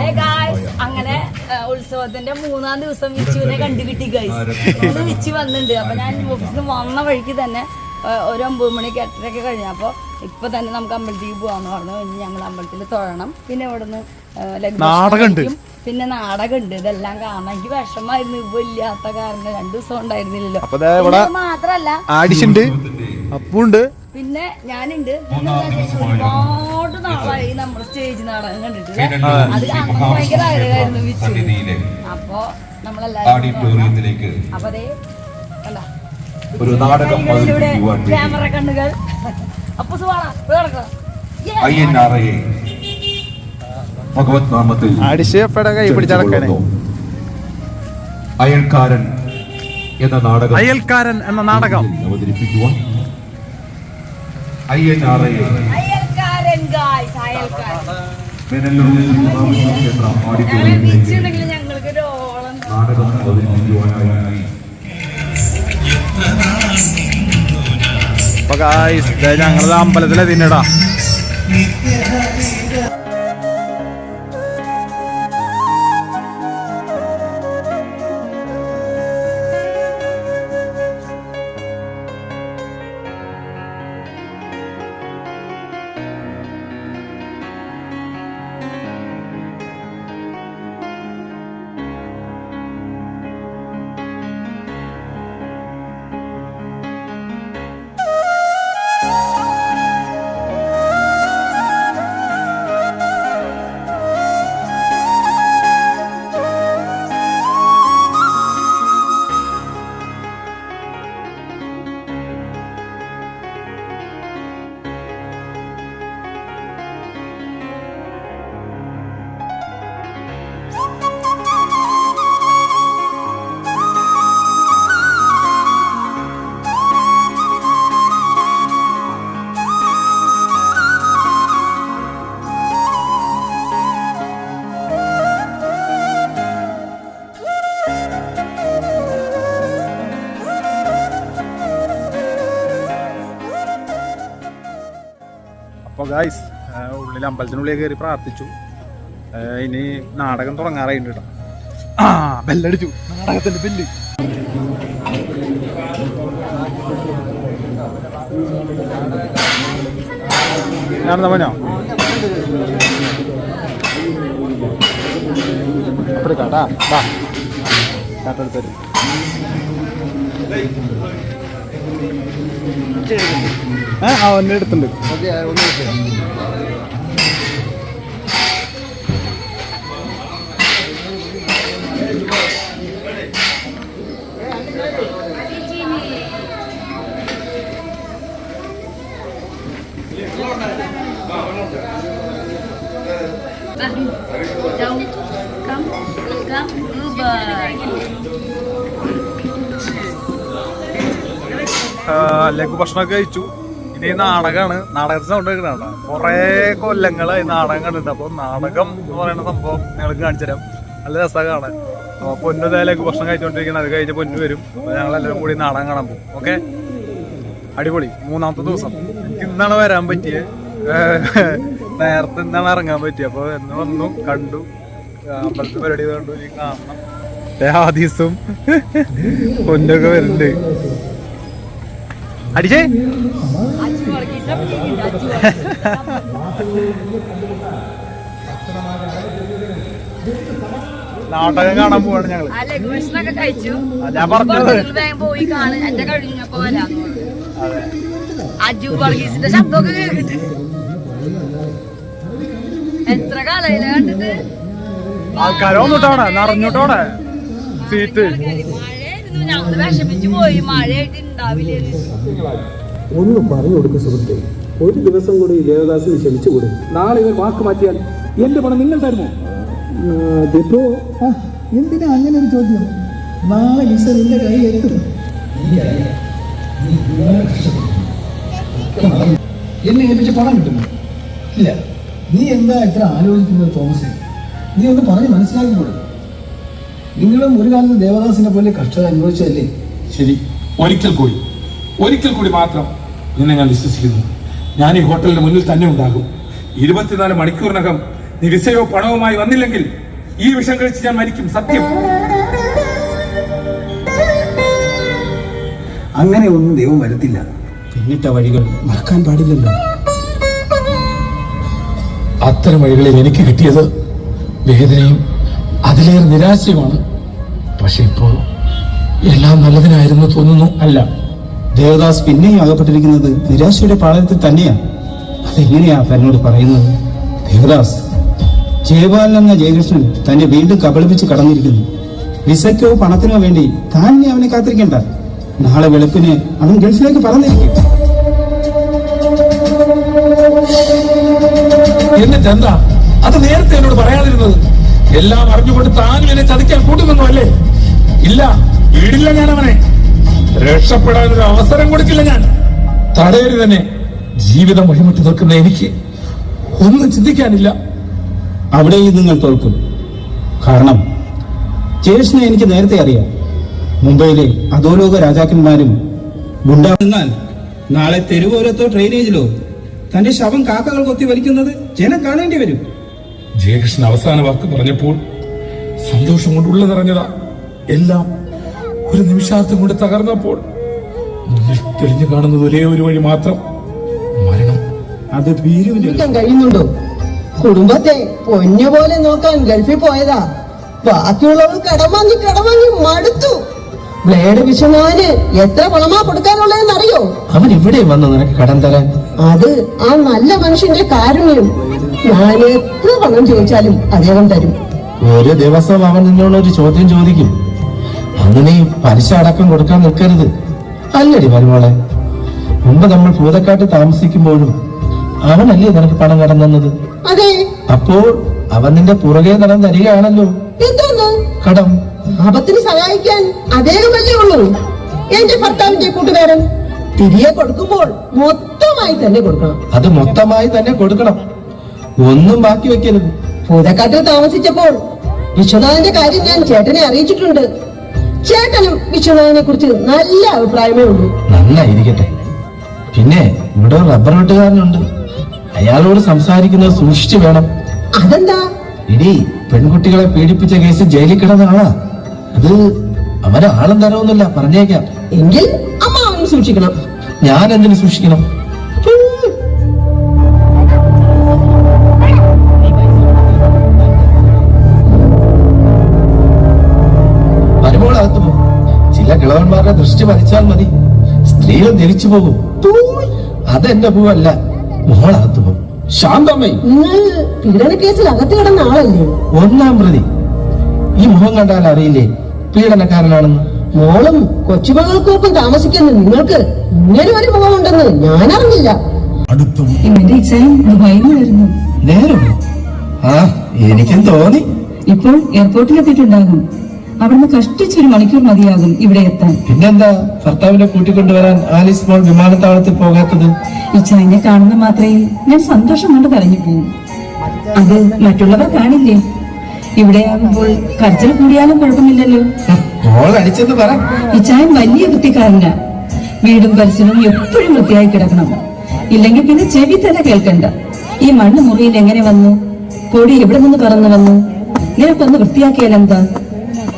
Hey guys, അങ്ങനെ ഉത്സവത്തിന്റെ മൂന്നാം ദിവസം വിച്ചുവിനെ കണ്ടു കിട്ടി ഗൈസ് അത് വിച്ചു വന്നിട്ടുണ്ട്. അപ്പൊ ഞാൻ ഓഫീസിൽ നിന്ന് വന്ന വഴിക്ക് തന്നെ ഒരു ഒമ്പത് മണിക്ക് എട്ടരയൊക്കെ കഴിഞ്ഞപ്പോ ഇപ്പൊ തന്നെ നമുക്ക് അമ്പലത്തിൽ പോകാന്ന് പറഞ്ഞു. ഇനി ഞങ്ങൾ അമ്പലത്തിൽ തൊഴണം. പിന്നെ ഇവിടുന്ന്. കഴിക്കും. പിന്നെ നാടകമുണ്ട് ഇതെല്ലാം കാണാൻ എനിക്ക് വിഷമായിരുന്നു ഇപ്പൊ ഇല്ലാത്ത കാരണം രണ്ടു ദിവസം ഉണ്ടായിരുന്നില്ലല്ലോ. അപ്പൊ ദേ ഇവിടെ മാത്രല്ല. ആഡിഷുണ്ട് അപ്പുണ്ട്. പിന്നെ ഞാനുണ്ട്. ഒരുപാട് നാളായി നമ്മുടെ സ്റ്റേജ് നാടകം കണ്ടിട്ടില്ല അത്. കാണാൻ ഭയങ്കര ആഗ്രഹമായിരുന്നു വിച്ചു സന്നിധിയിലെ അപ്പൊ നമ്മളെല്ലാരും അപ്പൊ അതേ കണ്ട? ഒരു നാടകം ക്യാമറ കണ്ണുകൾ. അപ്പൊ ഭഗവത് നാമത്തിൽ അയൽക്കാരൻ എന്ന നാടകം അയൽക്കാരൻ എന്ന നാടകം. അവതരിപ്പിക്കുവാൻ അയ്യന്നാറയെ അയൽക്കാരൻ ഗായ്സ് അയൽക്കാരൻ വെനല്ലൂർ ശ്രീരാമകൃഷ്ണ ക്ഷേത്ര ഞങ്ങളെ ഓഡിറ്റോറിയത്തിലേക്ക് വിച്ചുണ്ടെങ്കിൽ ഞങ്ങൾക്ക് ഒരു ഓളം നാടകം അവതരിപ്പിക്കുവാനായി അപ്പൊ ഗായ്സ് ഞങ്ങളത് അമ്പലത്തിലെ ഗായ്സ് ഉള്ളിൽ അമ്പലത്തിനുള്ളിൽ കയറി പ്രാർത്ഥിച്ചു. ഇനി നാടകം തുടങ്ങാറായിട്ടുണ്ട് കേട്ടോ ആ ബെല്ലടിച്ചു. നാടകത്തിന്റെ ബെല്ല്. ഞാനെന്താ പറഞ്ഞോ? അപ്പഴേ കാട്ടാ. വാ കാട്ടെടുത്തരും ആ ഒന്നെ എടുത്തുണ്ട് ലഘു ഭക്ഷണമൊക്കെ കഴിച്ചു. ഇനി നാടകമാണ് നാടകത്തിന്റെ സൗണ്ട് കേൾക്കണ കുറേ കൊല്ലങ്ങളായി നാടകം കണ്ടിട്ട് അപ്പോൾ നാടകം എന്ന് പറയുന്ന സംഭവം ഞങ്ങൾക്ക് കാണിച്ചു തരാം. നല്ല രസമാണ്. അപ്പോൾ പൊന്നു ലഘു ഭക്ഷണം കഴിച്ചുകൊണ്ടിരിക്കുന്നത് അത് കഴിഞ്ഞ് പൊന്നു വരും. അപ്പോൾ ഞങ്ങൾ എല്ലാവരും കൂടി നാടകം കാണാൻ പോകും. ഓക്കെ? അടിപൊളി. മൂന്നാമത്തെ ദിവസം. എനിക്ക് ഇന്നാണ് വരാൻ പറ്റിയത് നേരത്തെ ഇന്നാണ് ഇറങ്ങാൻ പറ്റിയത് അപ്പോൾ എന്ന് വന്നു കണ്ടു. അമ്പലത്തിൽ പരിപാടി കണ്ടു. ഇനി കാണണം. ആദീസും പൊന്നൊക്കെ വരുന്നുണ്ട്. അടിച്ചേ. നാടകം കാണാൻ പോവാണ് ഞങ്ങൾ ഞാൻ പറഞ്ഞത്. അജു വർഗീസിന്റെ ശബ്ദമൊക്കെ കേട്ടിട്ട്. എത്ര കാലായില്ല കണ്ടിട്ട്? ആൾക്കാരെ വന്നിട്ടോടെ നിറഞ്ഞിട്ടോടെ സീറ്റ്. ഞങ്ങൾ വിഷമിച്ചു പോയി മഴയായിട്ട് ഒന്ന് പറഞ്ഞു കൊടുക്കും സുഹൃത്തെ. ഒരു ദിവസം കൂടി ദേവദാസിന് ക്ഷമിച്ചുകൂടെ? നാളെ ഇവർ വാക്ക് മാറ്റിയാൽ എന്റെ പണം നിങ്ങൾ തരുമോ? എന്തിനാ അങ്ങനെ ഒരു ചോദ്യം? നാളെ വിസ നിന്റെ കൈ എത്തും. എന്നെ ഏൽപ്പിച്ച പണം കിട്ടുമോ? ഇല്ല. നീ എന്താ ഇത്ര ആലോചിക്കുന്നത് തോമസേ? നീ ഒന്ന് പറഞ്ഞ് മനസ്സിലാക്കി കൊടുക്കും നിങ്ങളും ഒരു കാലത്ത് ദേവദാസിനെ പോലെ കഷ്ടത അനുഭവിച്ചല്ലേ ശരി. ഒരിക്കൽ കൂടി. ഒരിക്കൽ കൂടി മാത്രം നിന്നെ ഞാൻ വിശ്വസിക്കുന്നു. ഞാൻ ഈ ഹോട്ടലിന് മുന്നിൽ തന്നെ ഉണ്ടാകും. ഇരുപത്തിനാല് മണിക്കൂറിനകം നീ വിസയോ പണവുമായി വന്നില്ലെങ്കിൽ ഈ വിഷം കഴിച്ച് ഞാൻ മരിക്കും സത്യം. അങ്ങനെ ഒന്നും ദൈവം വരുത്തില്ല. പിന്നിട്ട വഴികൾ മറക്കാൻ പാടില്ലല്ലോ. അത്തരം വഴികളിൽ എനിക്ക് കിട്ടിയത് വേദനയും അതിലേറെ നിരാശയുമാണ്. പക്ഷെ ഇപ്പോ എല്ലാം നല്ലതിനായിരുന്നു തോന്നുന്നു. അല്ല ദേവദാസ് പിന്നെയും അകപ്പെട്ടിരിക്കുന്നത് നിരാശയുടെ പാളയത്തിൽ തന്നെയാണ് അതെങ്ങനെയാ തന്നോട് പറയുന്നത്? ദേവദാസ് ജയപാലൻ എന്ന ജയകൃഷ്ണൻ തന്നെ വീണ്ടും കബളിപ്പിച്ച് കടന്നിരിക്കുന്നു. വിസയ്ക്കോ പണത്തിനോ വേണ്ടി താൻ അവനെ കാത്തിരിക്കേണ്ട. നാളെ വെളുപ്പിന് അവൻ ഗൾഫിലേക്ക് പറഞ്ഞിരിക്കും എന്നിട്ട് എന്താ അത് നേരത്തെ എന്നോട് പറയാതിരുന്നത് എല്ലാം അറിഞ്ഞുകൊണ്ട് താനും എന്നെ ചതിക്കാൻ കൂട്ടുന്നു അല്ലേ? ഇല്ല വീടില്ല ഞാൻ അവനെ രക്ഷപ്പെടാൻ ഒരു അവസരം കൊടുക്കില്ല ഞാൻ. തടയരു തന്നെ ജീവിതം വഴിമുട്ടി നിൽക്കുന്ന എനിക്ക് ഒന്നും ചിന്തിക്കാനില്ല. അവിടെയും നിങ്ങൾ തോൽക്കും. കാരണം ജയേഷിനെ എനിക്ക് നേരത്തെ അറിയാം. മുംബൈയിലെ അധോലോക രാജാക്കന്മാരും ഗുണ്ടാന്നാൽ നാളെ തെരുവോരത്തോ ട്രെയിനേജിലോ തന്റെ ശവം കാക്കകൾ കൊത്തി വലിക്കുന്നത് ജനം കാണേണ്ടി വരും. ജയകൃഷ്ണൻ അവസാന വാക്ക് പറഞ്ഞപ്പോൾ സന്തോഷം കൊണ്ട് ഉള്ള നിറഞ്ഞതാ. എല്ലാം ഒരു നിമിഷാർത്ഥം കൊണ്ട് തകർന്നപ്പോൾ മുന്നിൽ തെളിഞ്ഞു കാണുന്നത് ഒരേ ഒരു വഴി മാത്രം മരണം. അത് കഴിയുന്നുണ്ടോ? കുടുംബത്തെ പൊന്നു പോലെ നോക്കാൻ ഗൾഫിൽ പോയതാ. ബാക്കിയുള്ളവർ കടം വാങ്ങി കടം വാങ്ങി മടുത്തു. ബ്ലേഡ് വിശ്വനാഥന് എത്ര പണമാ കൊടുക്കാനുള്ളതെന്ന് അറിയോ അവൻ ഇവിടെ വന്ന് നിനക്ക് കടം തരാൻ. അത് ആ നല്ല മനുഷ്യന്റെ കാരുണ്യം ഞാൻ എത്ര പണം ചോദിച്ചാലും അദ്ദേഹം തരും. ഒരു ദിവസം അവൻ നിന്നോട് ഒരു ചോദ്യം ചോദിക്കും. അങ്ങനെ നീ പലിശ അടക്കം കൊടുക്കാൻ നിൽക്കരുത്. അല്ലടി മരുമോളെ മുമ്പ് നമ്മൾ പൂതക്കാട്ട് താമസിക്കുമ്പോഴും അവനല്ലേ നിനക്ക് പണം കടം തന്നത്? അതെ. അപ്പോൾ അവൻ നിന്റെ പുറകെ കടം തരികയാണല്ലോ. എന്തോന്ന് കടം. ആപത്തിന് സഹായിക്കാൻ വലിയ ഉള്ളൂ? എന്റെ ഭർത്താവിന്റെ കൂട്ടുകാരൻ തിരികെ കൊടുക്കുമ്പോൾ മൊത്തമായി തന്നെ കൊടുക്കണം. അത് മൊത്തമായി തന്നെ കൊടുക്കണം. ഒന്നും ബാക്കി വെക്കരുത്. പൂതക്കാട്ടിൽ താമസിച്ചപ്പോൾ വിശ്വനാഥന്റെ കാര്യം ഞാൻ ചേട്ടനെ അറിയിച്ചിട്ടുണ്ട്. ചേട്ടനും വിശ്വനാഥനെ കുറിച്ച് നല്ല അഭിപ്രായമേ ഉള്ളൂ. നന്നായിരിക്കട്ടെ. പിന്നെ ഇവിടെ റബ്ബർ വെട്ടുകാരനുണ്ട്. അയാളോട് സംസാരിക്കുന്നത് സൂക്ഷിച്ചു വേണം. അതെന്താ? ഇടി പെൺകുട്ടികളെ പീഡിപ്പിച്ച കേസ് ജയിലിൽ കിടന്ന ആളാ. അത് അവരാളും തരവൊന്നുമില്ല പറഞ്ഞേക്കാം. എങ്കിൽ അമ്മ അവനും സൂക്ഷിക്കണം. ഞാൻ എന്തിനു സൂക്ഷിക്കണം ചില കിളവന്മാരുടെ ദൃഷ്ടി പതിച്ചാൽ മതി. സ്ത്രീകൾ ധരിച്ചു പോകും. അതെന്റെ പൂവല്ല. മോളകത്ത് പോകും ശാന്തമ്മേ. പീഡന കേസിൽ അകത്ത് കിടന്ന ആളല്ലേ? ഒന്നാം പ്രതി. ഈ മുഖം കണ്ടാൽ അറിയില്ലേ? പീഡനക്കാരനാണെന്ന്. മോളും കൊച്ചുമകൾക്കൊപ്പം താമസിക്കുന്ന നിങ്ങൾക്ക് ഇങ്ങനെ ഒരു മുഖമുണ്ടെന്ന് ഞാൻ അറിഞ്ഞില്ല ഇച്ഛയും ദുബായിൽ നേരം ആ എനിക്കും തോന്നി. ഇപ്പോൾ എയർപോർട്ടിൽ എത്തിയിട്ടുണ്ടാകും. അവിടുന്ന് കഷ്ടിച്ചൊരു മണിക്കൂർ മതിയാകും ഇവിടെ എത്താൻ. പിന്നെന്താ? ഭർത്താവിനെ കൂട്ടിക്കൊണ്ടുവരാൻ ആലീസ് മോൾ വിമാനത്താവളത്തിൽ പോകാത്തത്? ഇച്ഛായിനെ കാണുന്ന മാത്രേ ഞാൻ സന്തോഷം കൊണ്ട് കരഞ്ഞു പോകും അത് മറ്റുള്ളവർ കാണില്ലേ? ഇവിടെ ആകുമ്പോൾ കരച്ചിൽ കൂടിയാലും കുഴപ്പമില്ലല്ലോ. അടിച്ചെന്ന് പറ. ഇച്ചായൻ വലിയ വൃത്തിക്കാരനാ വീടും പരിസരവും എപ്പോഴും വൃത്തിയായി കിടക്കണം. ഇല്ലെങ്കിൽ പിന്നെ ചെവി തന്നെ കേൾക്കണ്ട. ഈ മണ്ണ് മുറിയിൽ എങ്ങനെ വന്നു? പൊടി എവിടെ നിന്ന് പറന്നു വന്നു? നിനക്കൊന്ന് വൃത്തിയാക്കിയാൽ എന്താ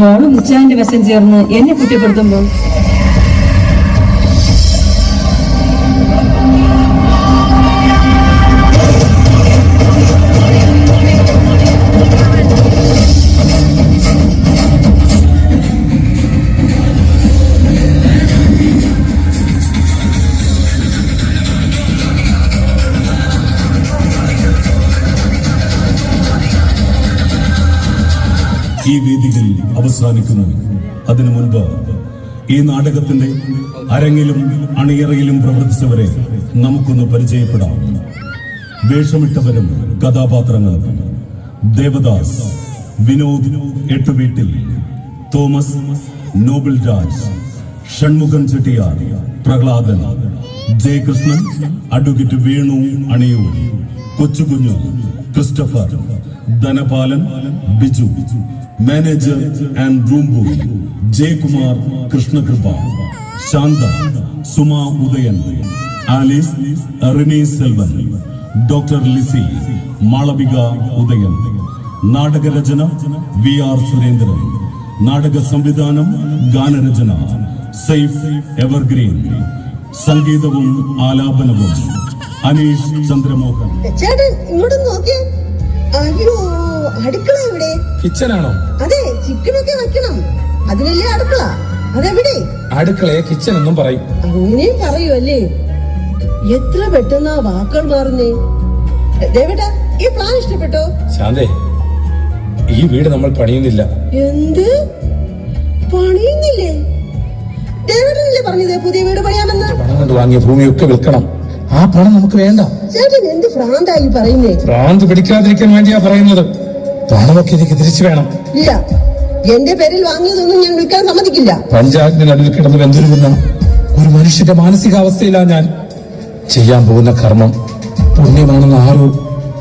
മോളും ഉച്ചാന്റെ വശം ചേർന്ന് എന്നെ കുറ്റപ്പെടുത്തുമ്പോൾ അവസാനിക്കുന്നു. അതിനു മുൻപ് ഈ നാടകത്തിന്റെ അരങ്ങിലും അണിയറയിലും പ്രവർത്തിച്ചവരെ നമുക്കൊന്ന് പരിചയപ്പെടാം. വേഷമിട്ടവരും കഥാപാത്രങ്ങളും Devadas Vinod Ettuveettil Thomas Noble Raj Shanmugham Chettiyar Prahladan Jayakrishnan advocate Venu Aniyoor Kochukunju Christopher Dhanapalan Biju manager and room boy Jayakumar Krishnakripa Shantha Suma Udayan Alice Rini Selvan doctor Lissy Malavika Udayan നാടകരചന V R Surendran നാടക സംവിധാനം ഗാനരചന Saif evergreen സംഗീതവും ആലാപനവും. അനീഷ് ചന്ദ്രമോഹൻ. ചേട്ടൻ ഇങ്ങോട്ട് നോക്കിയേ. അയ്യോ അടുക്കള എവിടെ? കിച്ചനാണോ? അതെ ചിക്കനൊക്കെ വെക്കണം. അതിനല്ലേ അടുക്കള? അതെവിടെ? അടുക്കളയെ കിച്ചൻ എന്നും പറയും. അങ്ങനെയും പറയൂ അല്ലേ എത്ര പെട്ടെന്ന് ആ വാക്കുകൾ മാറുന്നേ? ദേവേട്ടാ ഈ പ്ലാൻ ഇഷ്ടപ്പെട്ടോ? ശാന്തേ ഈ വീട് നമ്മൾ പണിയുന്നില്ല. എന്ത്? പണിയുന്നില്ലേ? ദേവേട്ടനല്ലേ പറഞ്ഞത് പുതിയ വീട് പണിയാമെന്ന്. പണം കൊണ്ട് വാങ്ങിയ ഭൂമിയൊക്കെ വിൽക്കണം. ആ പണം നമുക്ക് വേണ്ട. ചേട്ടൻ എന്ത് ഭ്രാന്തായി പറയുന്നേ? ഭ്രാന്ത് പിടിക്കാതിരിക്കാൻ വേണ്ടിയാ പറയുന്നത്. പണമൊക്കെ എനിക്ക് തിരിച്ചു വേണം. ഇല്ല. എന്റെ പേരിൽ വാങ്ങിയതൊന്നും ഞാൻ വിൽക്കാൻ സമ്മതിക്കില്ല. പഞ്ചായത്തിന് നടുവിൽ കിടന്ന് വെന്തിരുന്ന ഒരു മനുഷ്യന്റെ മാനസികാവസ്ഥയിലാ ഞാൻ. ചെയ്യാൻ പോകുന്ന കർമ്മം പുണ്യമാണെന്ന് ആരോ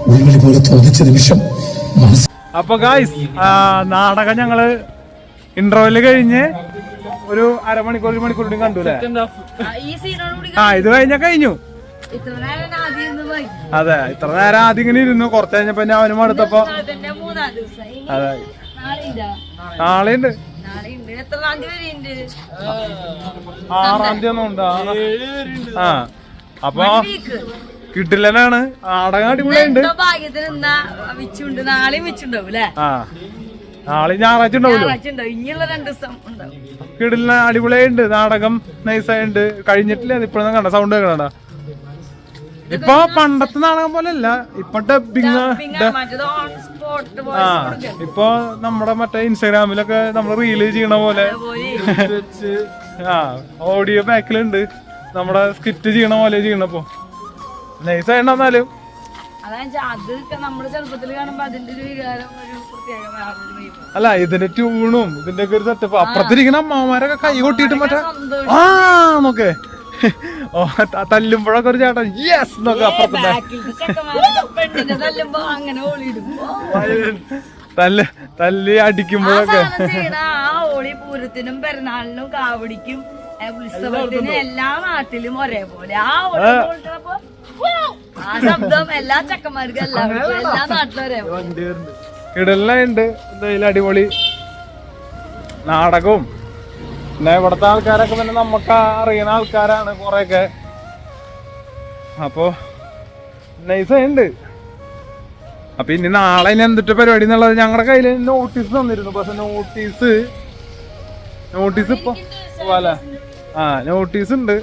ഉൾവിളി പോലെ തോന്നിച്ച നിമിഷം മനസ്സ് അപ്പൊ ഗായ്സ് നാടകം ഞങ്ങൾ ഇന്റർവെൽ കഴിഞ്ഞ് ഒരു അരമണിക്കൂർ ഒരു മണിക്കൂർ കൂടി കണ്ടു അല്ലേ? ആ ഇത് കഴിഞ്ഞ കഴിഞ്ഞു. അതെ ഇത്ര നേരം ആദ്യം ഇങ്ങനെ ഇരുന്നു. കുറച്ച് കഴിഞ്ഞപ്പോ ഞാൻ അവനും അടുത്തപ്പോ അതെ. നാളെ ഉണ്ട് ഉണ്ട് ഉണ്ട് ആറാം തീയതി ഒന്നും ഉണ്ട്. ആ അപ്പൊ വീക്ക് കിട്ടില്ലനാണ് ആടങ്ങാടി അടിപൊളിയുണ്ട് എന്തോ ഭാഗ്യത്തിന് നാളെയും വെച്ചുണ്ടാവും അല്ലേ? ആ. നാളെ ഞായറാഴ്ച ഉണ്ടാവുമല്ലോ കിടിലിന് അടിപൊളിയായിട്ടുണ്ട് നാടകം നൈസായിട്ടുണ്ട് കഴിഞ്ഞിട്ടില്ല. ഇപ്പോഴൊന്നും കണ്ട. സൗണ്ട് കേൾക്കണ ഇപ്പൊ പണ്ടത്തെ നാടകം പോലെ അല്ല ഇപ്പൊ ഡബിങ് ആ ഇപ്പൊ നമ്മുടെ മറ്റേ ഇൻസ്റ്റാഗ്രാമിലൊക്കെ നമ്മൾ റീൽ ചെയ്യണ പോലെ. ആ ഓഡിയോ ബാക്കിലുണ്ട് നമ്മുടെ സ്കിറ്റ് ചെയ്യണ പോലെ ചെയ്യണപ്പോ നൈസായിണ്ടെന്നാലും ചെറുപ്പത്തിൽ കാണുമ്പോ അതിന്റെ ഒരു വികാരം ഒരു പ്രത്യേക അല്ല ഇതിന്റെ ട്യൂണും ഇതിന്റെ ഒക്കെ ഒരു സെറ്റപ്പ് അപ്പുറത്തിരിക്കുന്ന അമ്മമാരൊക്കെ കൈ കൊട്ടിയിട്ട് മറ്റേ ആ നോക്കേ. ഓ തല്ലുമ്പോഴൊക്കെ ഒരു ചേട്ടൻ യെസ് നോക്കെ അപ്പുറത്തെ തല്ല് തല്ലി അടിക്കുമ്പോഴൊക്കെ. ആ ഓളി പൂരത്തിനും പെരുന്നാളിനും കാവടിക്കും. ഉത്സവത്തിനും എല്ലാ നാട്ടിലും ഒരേപോലെ. ആ ഓളി! ആ ശബ്ദം എല്ലാ ചെക്കന്മാർക്കും എല്ലാവർക്കും എല്ലാ നാട്ടിലും ഉണ്ട് എന്തായാലും അടിപൊളി? നാടകവും. പിന്നെ ഇവിടുത്തെ ആൾക്കാരൊക്കെ പിന്നെ നമുക്ക് അറിയുന്ന ആൾക്കാരാണ് കുറെയൊക്കെ. അപ്പോ നൈസുണ്ട് അപ്പൊ ഇനി നാളെ ഇനി എന്തിട്ട് പരിപാടി എന്നുള്ളത് ഞങ്ങളുടെ കയ്യിൽ നോട്ടീസ് തന്നിരുന്നു. പക്ഷെ നോട്ടീസ് നോട്ടീസ് ഇപ്പൊ ആ നോട്ടീസ് ഉണ്ട്.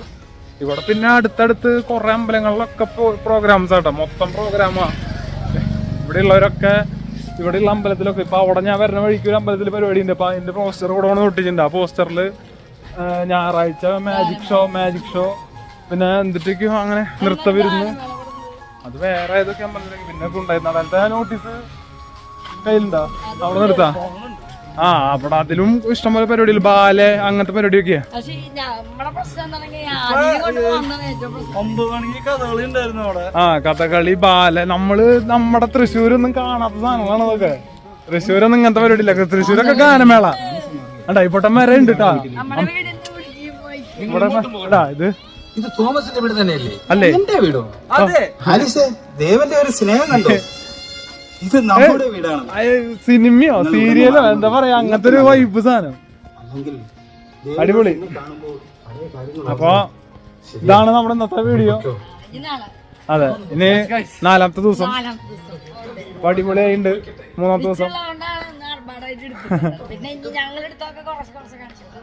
ഇവിടെ പിന്നെ അടുത്തടുത്ത് കുറെ അമ്പലങ്ങളിലൊക്കെ പ്രോഗ്രാംസ് ആട്ടോ. മൊത്തം പ്രോഗ്രാമാ ഇവിടെ ഉള്ളവരൊക്കെ ഇവിടെ ഉള്ള അമ്പലത്തിലൊക്കെ. ഇപ്പൊ അവിടെ ഞാൻ വരുന്ന വഴിക്ക് ഒരു അമ്പലത്തിൽ പരിപാടി ഉണ്ട് അപ്പൊ അതിന്റെ പോസ്റ്റർ കൂടെ കൊണ്ട് ഒട്ടിച്ചിട്ടുണ്ട്. ആ പോസ്റ്ററിൽ ഞായറാഴ്ച മാജിക് ഷോ മാജിക് ഷോ പിന്നെ എന്തിട്ടേക്കും അങ്ങനെ നൃത്ത വിരുന്ന്. അത് വേറെ ഏതൊക്കെ അമ്പലത്തിലേക്ക്. പിന്നെ ഉണ്ടായിരുന്നു അതായത് നോട്ടീസ് കയ്യിലുണ്ടോ? അവിടെ നിർത്താ ആ അവിടെ അതിലും ഇഷ്ടംപോലെ പരിപാടികൾ. ബാലെ അങ്ങനത്തെ പരിപാടിയൊക്കെയാ. ആ കഥകളി ബാല നമ്മൾ നമ്മുടെ തൃശ്ശൂരൊന്നും കാണാത്ത സാധനങ്ങളാണ് അതൊക്കെ. തൃശ്ശൂരൊന്നും ഇങ്ങനത്തെ പരിപാടി ഇല്ല തൃശ്ശൂരൊക്കെ ഗാനമേള. അണ്ടായിപ്പോട്ടം വരെ ഉണ്ട് കേട്ടാ ഇവിടെ ഇത് ഇത് തോമസിന്റെ വീട് തന്നെയല്ലേ? അല്ലേ? എന്റെ വീടോ? ആലിസേ ദേവന്റെ ഒരു സ്നേഹം കണ്ടോ? സിനിമയോ സീരിയലോ എന്താ പറയാ അങ്ങനത്തെ ഒരു വൈബ് സാധനം. അടിപൊളി. അപ്പൊ ഇതാണ് നമ്മുടെ ഇന്നത്തെ വീഡിയോ. അതെ ഇനി നാലാമത്തെ ദിവസം. അടിപൊളിയായിണ്ട്. മൂന്നാമത്തെ ദിവസം.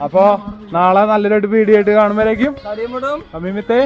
അപ്പോ നാളെ നല്ലൊരു വീഡിയോ ആയിട്ട് കാണുമ്പോഴേക്കും. അമീമിത്തെ